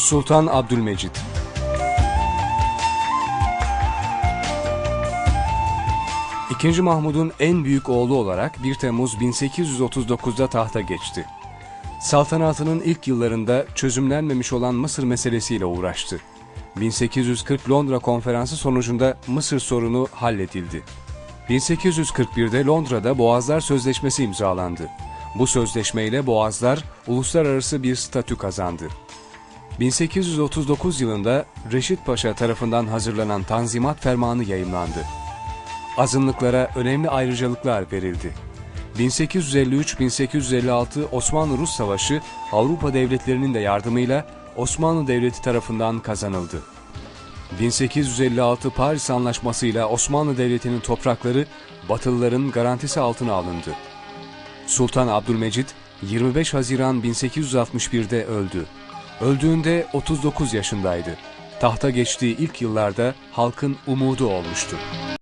Sultan Abdülmecid İkinci Mahmud'un en büyük oğlu olarak 1 Temmuz 1839'da tahta geçti. Saltanatının ilk yıllarında çözümlenmemiş olan Mısır meselesiyle uğraştı. 1840 Londra Konferansı sonucunda Mısır sorunu halledildi. 1841'de Londra'da Boğazlar Sözleşmesi imzalandı. Bu sözleşmeyle Boğazlar uluslararası bir statü kazandı. 1839 yılında Reşit Paşa tarafından hazırlanan Tanzimat Fermanı yayımlandı. Azınlıklara önemli ayrıcalıklar verildi. 1853-1856 Osmanlı-Rus Savaşı Avrupa devletlerinin de yardımıyla Osmanlı Devleti tarafından kazanıldı. 1856 Paris Anlaşması ile Osmanlı Devleti'nin toprakları Batılıların garantisi altına alındı. Sultan Abdülmecid 25 Haziran 1861'de öldü. Öldüğünde 39 yaşındaydı. Tahta geçtiği ilk yıllarda halkın umudu olmuştu.